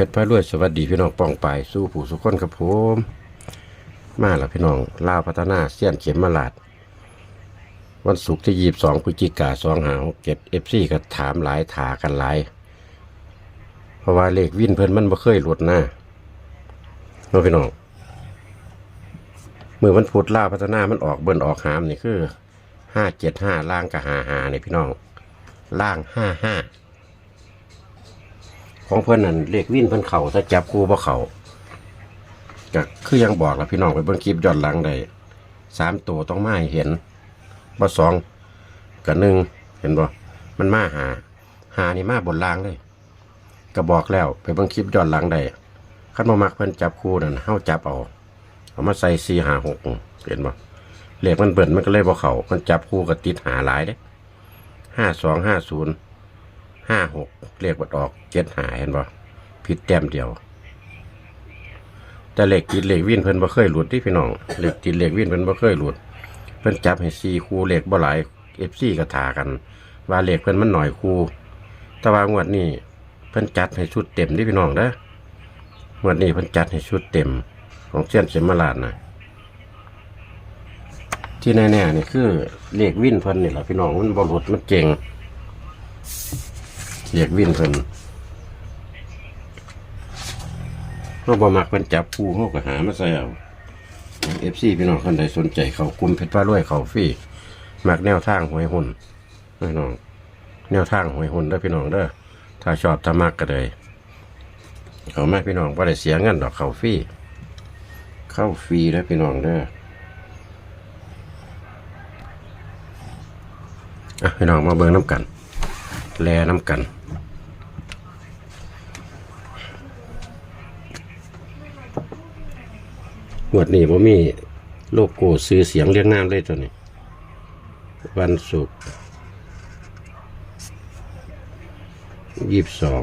ชรพระรวยสวัสดีพี่น้องปองไปสู้ผู้สุขคนครับผมมาแล้วพี่น้องลาวพัฒนาเสี้ยนเข็มมาลาด วันศุกร์ที่ยีบสองพฤศจิกาสองหาเก็บเอฟซีก็ถามหลายถากันหลาย เพราะว่าเลขวินเพิ่นมันบ่เคยหลุดหน้าน้องพี่น้องเมื่อมันพุดลาวพัฒนามันออกเบิ่นออกหามนี่คือห้าเจ็ดห้าล่างกับหาหานี่พี่น้องล่างห้าห้า ของเพื่อนนั่นเลขวิ่นเพิ่นเขาถ้าจับคู่บ่เขาก็คือยังบอกแล้วพี่น้องไปเบิ่งคลิปย้อนหลังได้สามตัวต้องมาให้เห็นบ่สองกับหนึ่งเห็นบ่มันมาหาหานี่มาบนล่างเลยก็บอกแล้วไปเบิ่งคลิปย้อนหลังได้คันบ่มักเพิ่นจับคู่นั่นเฮาจับเอาเอามาใส่4 5 6เห็นบ่เลขมันเบิ่นมันก็เลยบ่เขามันจับคู่ก็ติดหาหลายเด้ห้าสองห้าศูนย์ ห้าหกเลขบัดออกเจ็ดหาเห็นบ่ผิดแต้มเดียว แต่เลขติดเลขวิ่นเพิ่นบ่เคยหลุดที่พี่น้องเลขติดเลขวิ่นเพิ่นบ่เคยหลุด เพิ่นจับให้สี่คู่เลขบ่หลาย FC ก็ถากัน ว่าเลขเพิ่นมันหน่อยคูแต่ว่างวดนี้เพิ่นจัดให้ชุดเต็มที่พี่น้องเด้องวดนี้เพิ่นจัดให้ชุดเต็มของเส้ยนเสมราชนะที่แน่ๆนี่คือเลขวิ่นเพิ่นนี่แหละพี่น้องมันบ่หลุดมันเก่ง เรียกวินเพิ่นเราบ่มักเพิ่นจับผู้เฮาก็หามาใส่เอา FC พี่น้องคนใดสนใจเขากลุ่มเพชรฟ้ารวยเขาฟรีมักแนวทางหวยหุ่นพี่น้อง แนวทางหวยหุ่นเด้อพี่น้องเด้อถ้าชอบถ้ามักก็เลยเขามาพี่น้องบ่ได้เสียเงินดอกเขาฟรีเข้าฟรีแล้วพี่น้องเด้อพี่น้องมาเบิ่งน้ำกัน แลน้ำกัน หมวดนี้ผมมีโลโก้ซื้อเสียงเรียงน้ำเลยตัวนี้ วันศุกร์ยี่สิบสอง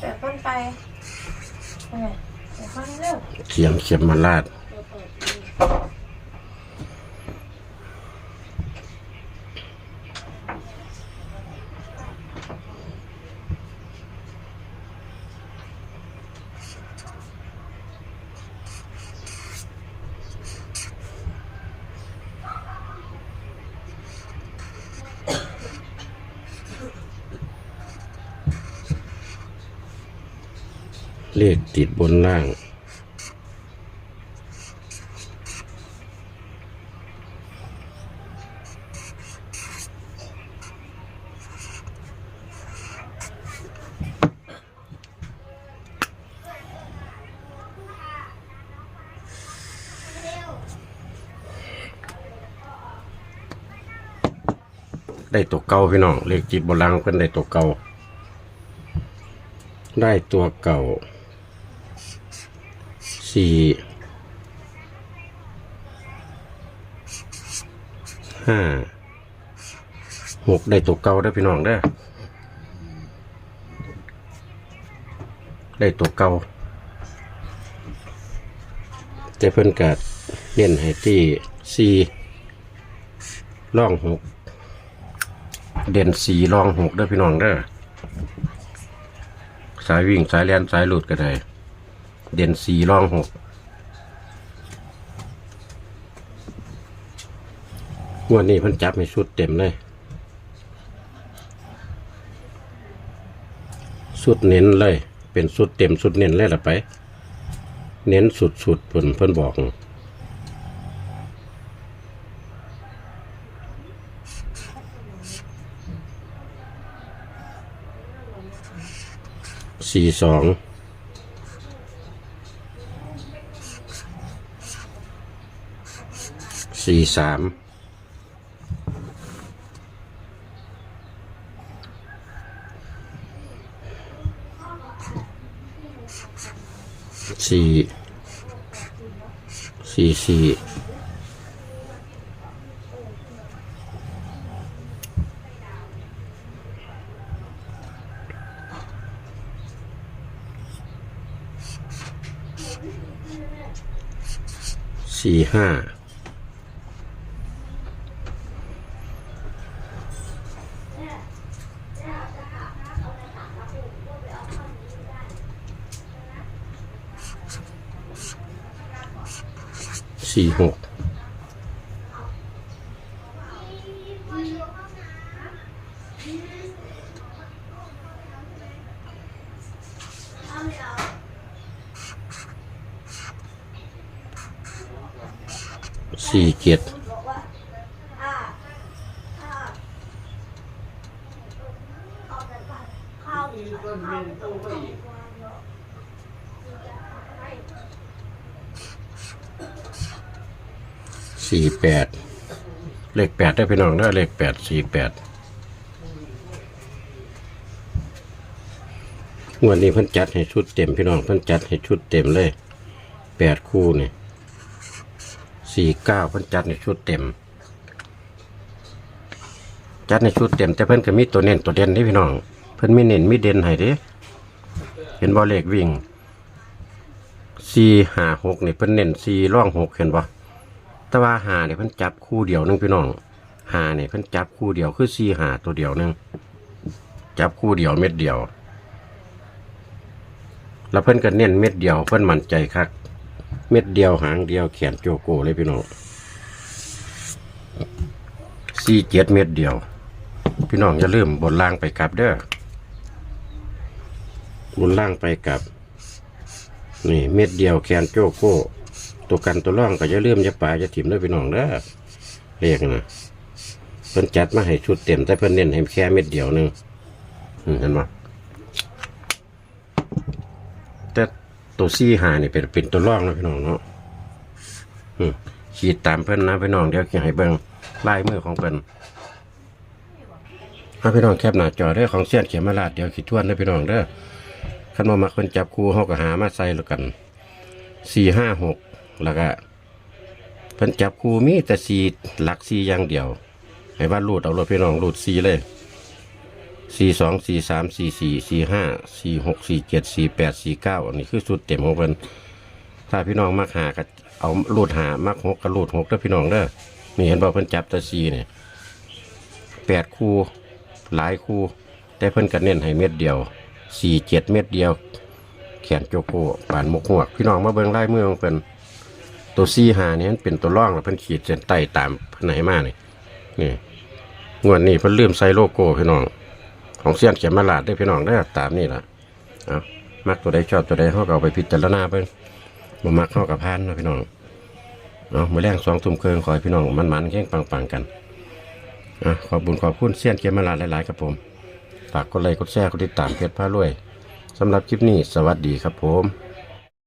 แต่ต้นไปเดี๋ยวข้างเร็ว เขียมเขียมมาลาด เลขติดบนล่าง ได้ตัวเก่าพี่น้อง เลขจิตบนล่างเพิ่นได้ตัวเก่าได้ตัวเก่า สี่ห้าหกได้ตัวเก่าได้พี่น้องได้ได้ตัวเก่าแต่เพิ่นกัดเน้นให้ที่สี่ล่องหกเด่นสี่ล่องหกได้พี่น้องได้สายวิ่งสายเลียนสายหลุดก็ได้ เด่นสี่รองหกวดนี้เพิ่นจับให้ชุดเต็มเลย สุดเน้นเลย เป็นสุดเต็มสุดเน้นเลยละไป เน้นสุดสุดๆเพิ่นเพิ่นบอก สี่สอง สี่สามสี่สี่สี่สี่ห้า สี่หกสี่เจ็ด สี่แปดเลขแปดได้พี่น้องได้อเลขแปดสี่แปดวันนี้เพิ่นจัดให้ชุดเต็มพี่น้องเพิ่นจัดให้ชุดเต็มเลยแปดคู่นี่สี่เก้าเพิ่นจัดในชุดเต็ม จัดในชุดเต็ม แต่เพิ่นก็มีตัวเน้นตัวเด่นนี่พี่น้อง เพิ่นมีเน้นมีเด่นให้ด้เห็นบ่เลขวิ่งสี่ห้าหกนี่เพิ่นเน้นสี่ร่องหกเห็นบ่ แต่ว่าหาเนี่ยเพิ่นจับคู่เดียวนึงพี่น้องหาเนี่ยเพิ่นจับคู่เดียวคือสี่หาตัวเดียวนึงจับคู่เดียวเม็ดเดียว แล้วเพิ่นก็เน้นเม็ดเดียว เพิ่นมั่นใจคักเม็ดเดียวหางเดียวแขนโจโก้เลยพี่น้องสี่เจ็ดเม็ดเดียว พี่น้องอย่าลืมบนล่างไปกลับเด้อบนล่างไปกลับ นี่เม็ดเดียวแขนโจโก้ ตัวกันตัวร่องก็จะเลื่อมจะป่าจะถิ่มได้พี่น้องเด้อเรียกนะเพิ่นจัดมาให้ชุดเต็มแต่เพิ่นเน้นให้แค่เม็ดเดียวหนึงเห็นไหมแต่ตัวซี่หานี่เป็นเป็นตัวร่องนะพี่น้องเนาะอืมขีดตามเพิ่นนะพี่น้องเดี๋ยวจะให้เบิ่งลายมือของเพิ่นเอาพี่น้องแคบหน้าจอเด้อของเสี้ยนเขียนมาลาดเดี๋ยวขีดทวนเด้พี่น้องเด้อคันว่ามักเพิ่นจับคู่เฮาก็หามาใส่แล้วกันสี่ห้าหก แล้วก็เพิ่นจับคู่มีแต่สีหลักสีอย่างเดียวให้ว่ารูดเอารถพี่น้องรูดสีเลยสี่สองสี่สามสี่สี่สี่ห้าสี่หกสี่เจ็ดสี่แปดสี่เก้าอันนี้คือสุดเต็มของเพิ่นถ้าพี่น้องมักหาก็เอารูดหามักหกก็รูดหกเด้อพี่น้องเด้อนี่เห็นบอกเพิ่นจับแต่สีเนี่ยแปดคู่หลายคู่ แต่เพิ่นก็เน้นให้เม็ดเดียวสี่เจ็ดเม็ดเดียว แขนโจโก้ปานมกหวก พี่น้องมาเบิ่งไลายมืองเพิ่น ตัวซีหานี่มันเป็นตัวร่องแล้วเพิ่นขีดเส้นใต้ตามเพิ่นไหนมานี่นี่งวดนี้เพิ่นลืมใส่โลโก้พี่น้อง ของเสี้ยนเขียนมาลาดได้พี่น้องได้ตามนี่ล่ะเอามักตัวใดชอบตัวใดเฮาก็เอาไปพิจารณาเบิ่งบ่มักเฮากับพานเนะพี่น้องเนาะมื้อแรงสองทุ่มครึ่งขอให้พี่น้องมันๆแข่งปังๆกันอะขอบคุญขอบคุณเสี้ยนเขียนมาลาดหลายๆครับผมฝากกดไลค์กดแชร์กดติดตามเพจพารวยสำหรับคลิปนี้สวัสดีครับผม